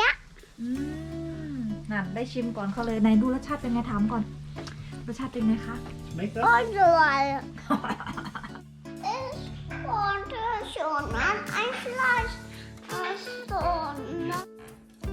Ja. อืมนั่นได้ชิมก่อนเขาเลยไหนดูรสชาติเป็นไงถามก่อน รสชาติเป็นไงคะ Schmeckt das? Und so weiter. Ich wollte schon an ein Fleisch. Also, na,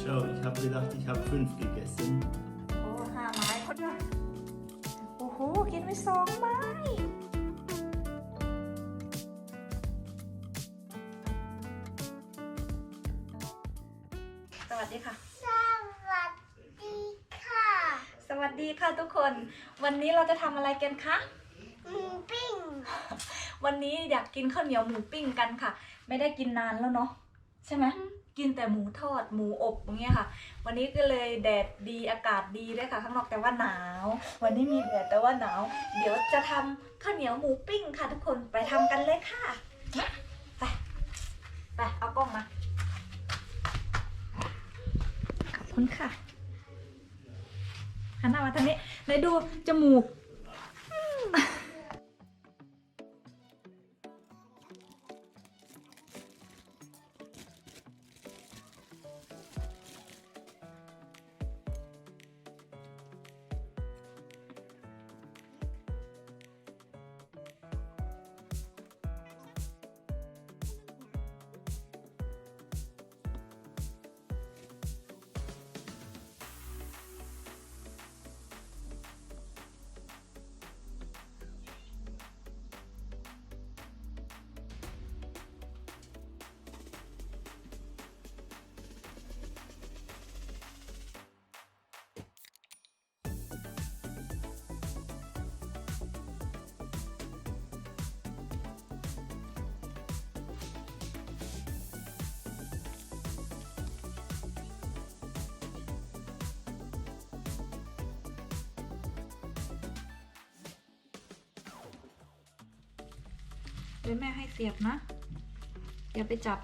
Schau, ich habe gedacht, ich habe fünf gegessen. โอ้ห้าไม้คนละโอ้โห กินไปสองไม้ สวัสดีค่ะ Savadika. สวัสดีค่ะทุกคน วันนี้เราจะทำอะไรกันคะ Bing. วันนี้อยากกินข้าวเหนียวหมูปิ้งกันค่ะ ไม่ได้กินนานแล้วเนาะใช่ไหมกินแต่หมูทอดหมูอบอย่างเงี้ยค่ะ วันนี้ก็เลยแดดดีอากาศดีด้วยค่ะ ข้างนอกแต่ว่าหนาว วันนี้มีแดดแต่ว่าหนาว เดี๋ยวจะทำข้าวเหนียวหมูปิ้งค่ะ ทุกคนไปทำกันเลยค่ะมาไปไปเอากล้องมาขอบ คุณค่ะหันหน้ามาทางนี้ไหนดูจมูก เดี๋ยวแม่ให้เสียบนะ อย่าไปจับ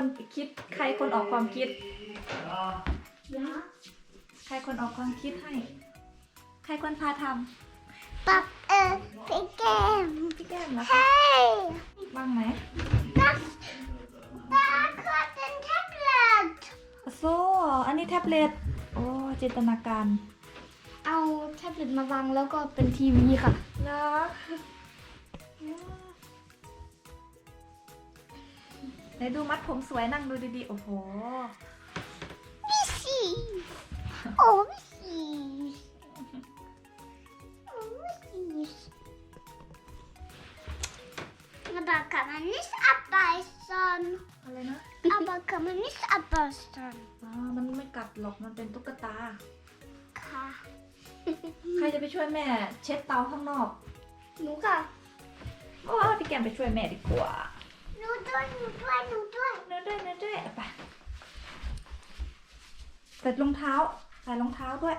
ครคนคิด ใครคนออกความคิด Ja. ใครคนออกความคิดให้ ใครคนพาท Pap, äh, Picken. ำพี่แก้มนะคะ Hey, ว่างไหม das, da kommt ein Tablet. โซ่อันนี้แท็บเล็ตโอ้จินตนาการเอาแท็บเล็ตมาวางแล้วก็เป็นทีวีค่ะนะ ไหนดูมัดผมสวยนั่งดูดีๆ โอ้โห Wie süß. Oh, wie süß. Oh, wie süß. Aber kann man nicht abbeißen. อะไรนะ Aber kann man nicht abbeißen. อ๋อ มันไม่กัดหรอก มันเป็นตุ๊กตา Ka. ใครจะไปช่วยแม่เช็ดเตาข้างนอก หนูค่ะ โอ้พี่แกมไปช่วยแม่ดีกว่า Nur durch, nur durch, nur durch. เนื้อด้วยเนื้อด้วยไปใส่รองเท้าใส่รองเท้าด้วย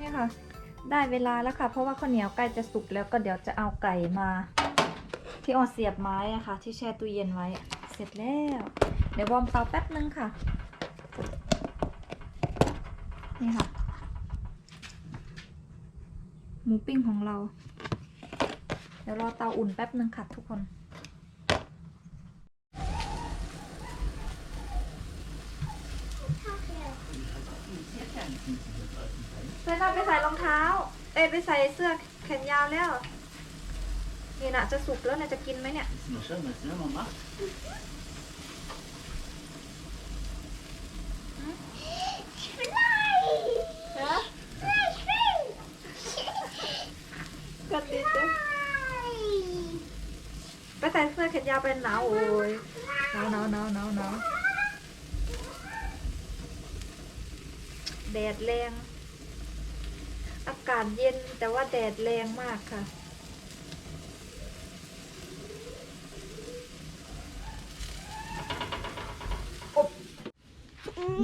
นี่ค่ะ ได้เวลาแล้วค่ะ เพราะว่าข้าวเหนียวใกล้จะสุกแล้วก็เดี๋ยวจะเอาไก่มา ที่ออเสียบไม้อะค่ะ ที่แช่ตู้เย็นไว้ เสร็จแล้ว เดี๋ยววอร์มเตาแป๊บนึงค่ะ นี่ค่ะ หมูปิ้งของเรา เดี๋ยวรอเตาอุ่นแป๊บนึงค่ะทุกคน เพื่ อนเอาไปใส่รองเท้า เอ้ยไปใส่เสื้อแขนยาวแล้วนี่นะจะสุกแล้วนะจะกินไหมเนี่ย Ist noch schon, was Mama macht? Fly! Fly, ก็ติดจ้ะ fly! ไปใส่เสื้อแขนยาวเป็นหนาวโอ้ยหนาวหนาวหนาวหนาวหนาวแดดแรงอากาศเย็นแต่ว่าแดดแรงมากค่ะ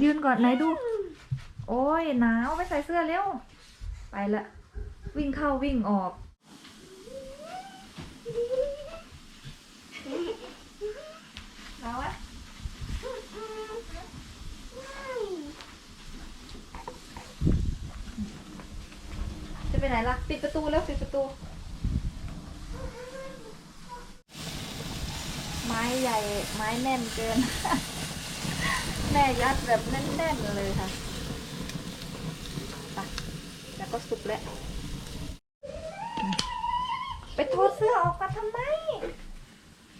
ยืนก่อนไหนดู โอ้ยหนาวไปใส่เสื้อเร็ว ไปละ วิ่งเข้าวิ่งออก หนาวอะจะไปไหนล่ะปิดประตูแล้วปิดประตู ไม้ใหญ่ไม้แน่นเกิน แม่ยัดแบบแน่นๆเลยค่ะไปแล้วก็สุกแล้วอืมไปโทษเสื้อออกมาทำไม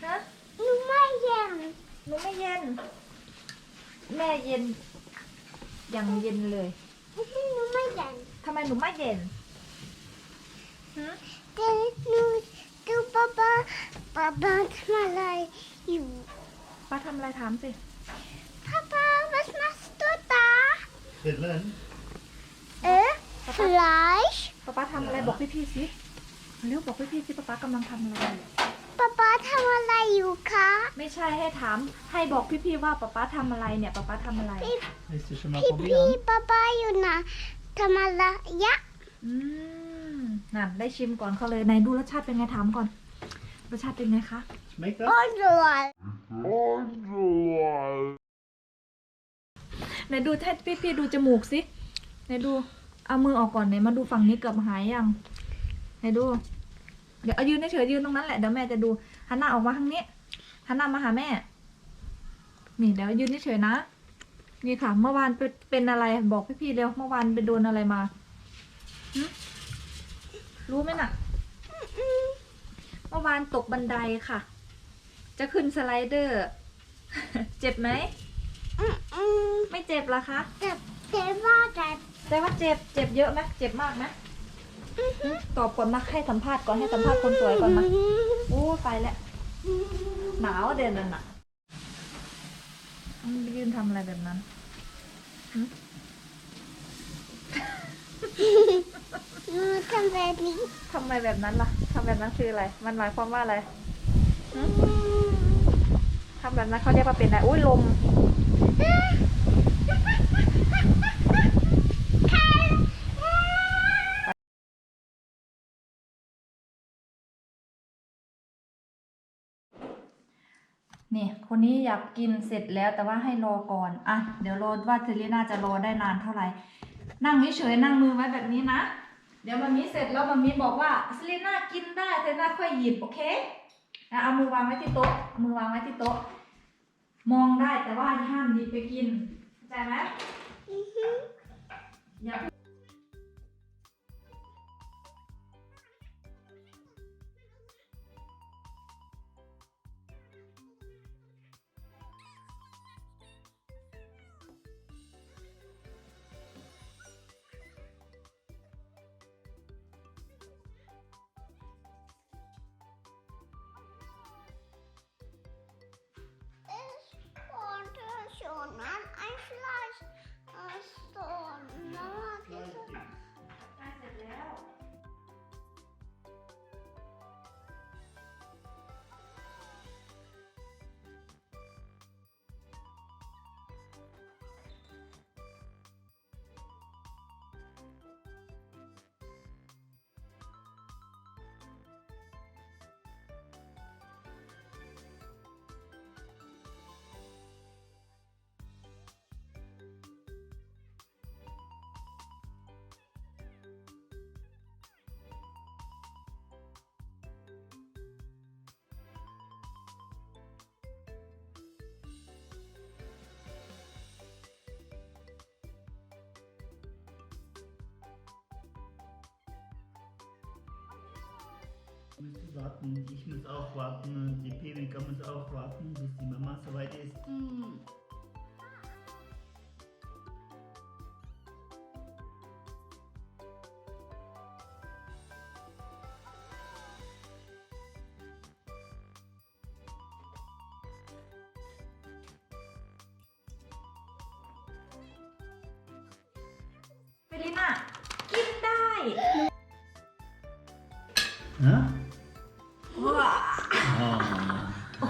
ฮะ หนูไม่เย็น หนูไม่เย็น แม่เย็นอย่างเย็นเลย หนูไม่เย็นทำไมหนูไม่เย็นฮะ แต่หนูดูป๊าป๊าป๊าป๊าทำอะไรอยู่ป้าทำอะไรถามสิ Papa, was machst du da? Grillen. Äh, Fleisch? ป้าป้าทำอะไรบอกพี่ๆสิเร็วบอกพี่ๆสิป้าป้ากำลังทำอะไร Papa ทำอะไรอยู่คะไม่ใช่ให้ถาม ให้บอกพี่ๆว่าป้าป้าทำอะไรเนี่ยป้าป้าทำอะไร Willst du schon mal พี่พี่ probieren? ป๊าป๊าอยู่นะทำอะไรยะอืม นั่นได้ชิมก่อนเขาเลยไหนดูรสชาติเป็นไงถามก่อน รสชาติเป็นไงคะ Schmeckt อ das? ร่อยไหนดูให้พี่ๆดูจมูกสิไหนดูเอามือออกก่อนไหนมาดูฝั่งนี้เกือบหายยังไหนดู เดี๋ยวเอายืนเฉยๆยืนตรงนั้นแหละเดี๋ยวแม่จะดูหันหน้าออกมาทางนี้หันหน้ามาหาแม่ นี่เดี๋ยวยืนเฉยๆนะ นี่ค่ะ เมื่อวานเป็นเป็นอะไรบอกพี่ๆเร็วเมื่อวานไปโดนอะไรมาหึ รู้ไหมน่ะเมื่อวานตกบันไดค่ะ จะขึ้นสไลเดอร์ เจ็บไหมอืมอืมไม่เจ็บเหรอคะแต่แต่ว่าแต่แต่ว่าเจ็บ เจ็บเยอะไหมเจ็บมากไหมหึตอบก่อนมาให้สัมภาษณ์ก่อนให้สัมภาษณ์คนสวยก่อนมาโอ้ไปแล้วหนาวเด่นนั่นน่ะมันยืนทำอะไรแบบนั้นหนูทำ แบบนี้ทำไมแบบนั้นล่ะทำแบบนั้นคืออะไร มันหมายความว่าอะไรหึทำแบบนั้นเขาเรียกว่าเป็นอะไรอุ้ยลม นี่คนนี้อยากกินเสร็จแล้วแต่ว่าให้รอก่อน อะ เดี๋ยวรอว่าเทเลน่าจะรอได้นานเท่าไหร่ นั่งเฉยๆนั่งมือไว้แบบนี้นะ เดี๋ยวมามีเสร็จแล้วมามีบอกว่าเซเลน่ากินได้เซเลน่าค่อยหยิบโอเคนะเอามือวางไว้ที่โต๊ะมือวางไว้ที่โต๊ะ มองได้แต่ว่าห้ามหยิบไปกินเข้าใจไหมอย่า Musst du warten. Ich muss auch warten und die Pemika muss auch warten, bis die Mama soweit ist. อืมเฟลิน่ากินได้ Ja?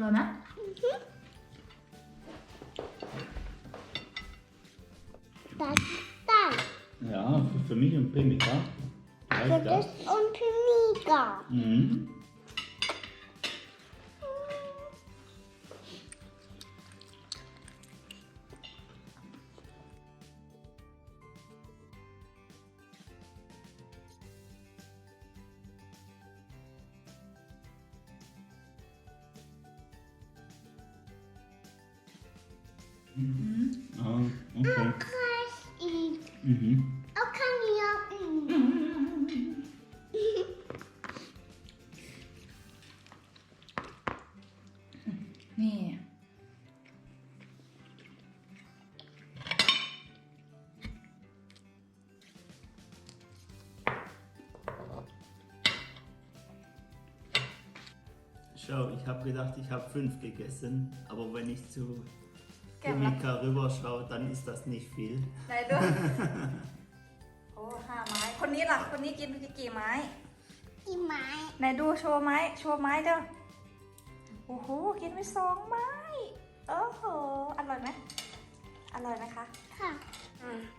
ๆอร่อยไหม Das ist das. Ja, für- für mich und Pemika. Für Reicht das das? und für Mika. Mhm. Ah, okay. Mhm. auch kann ja. นี่ Schau, ich habe gedacht, ich habe fünf gegessen, aber wenn ich zu แก้มละ Pemika rüberschaue, dann ist das nicht viel. ไหนดู โอ้ห้าไม้ คนนี้ล่ะ คนนี้กินไปกี่ไม้ Die Mai. ไหนดูโชว์ไม้ โชว์ไม้เด้อ โอ้โห กินไปสองไม้ โอ้โห อร่อยไหม อร่อยไหมคะ Ha.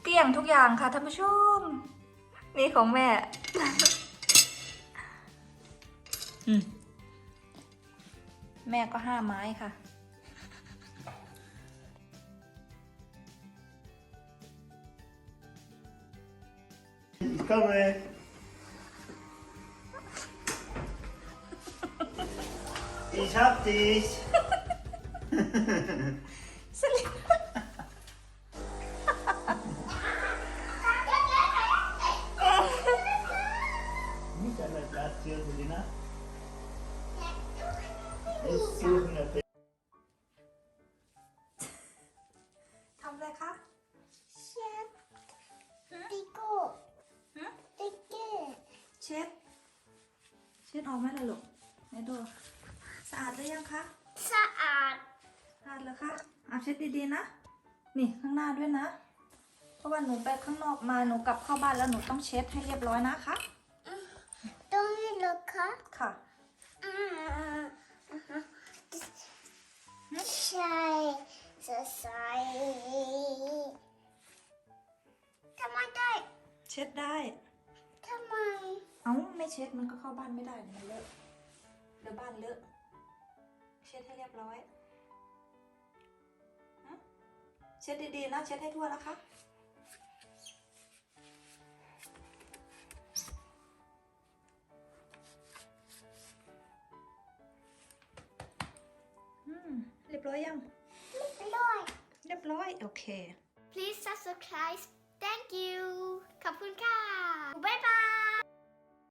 เกลี้ยงทุกอย่างค่ะท่านผู้ชม นี่ของแม่ อืมแม่ก็ห้าไม้ค่ะ Komme. Ich hab dich. เช็ดออกไหมล่ะลูกไหนดูสะอาดหรือยังคะ Saat. สะอาดแล้วคะอาเช็ดดีๆนะ นี่ข้างหน้าด้วยนะ เพราะว่าหนูไปข้างนอกมาหนูกลับเข้าบ้านแล้วหนูต้องเช็ดให้เรียบร้อยนะคะ Don't you look up? ค่ะใช่ใช่ทำไมได้ เช็ดได้ ทำไม เอ้าไม่เช็ดมันก็เข้าบ้านไม่ได้มันเลอะเดี๋ยวบ้านเลอะ เช็ดให้เรียบร้อยฮะเช็ดดีๆนะเช็ดให้ทั่วนะคะอืมเรียบร้อยยังไม่ร้อย เรียบร้อย โอเค please subscribe thank you ขอบคุณค่ะ บ๊ายบาย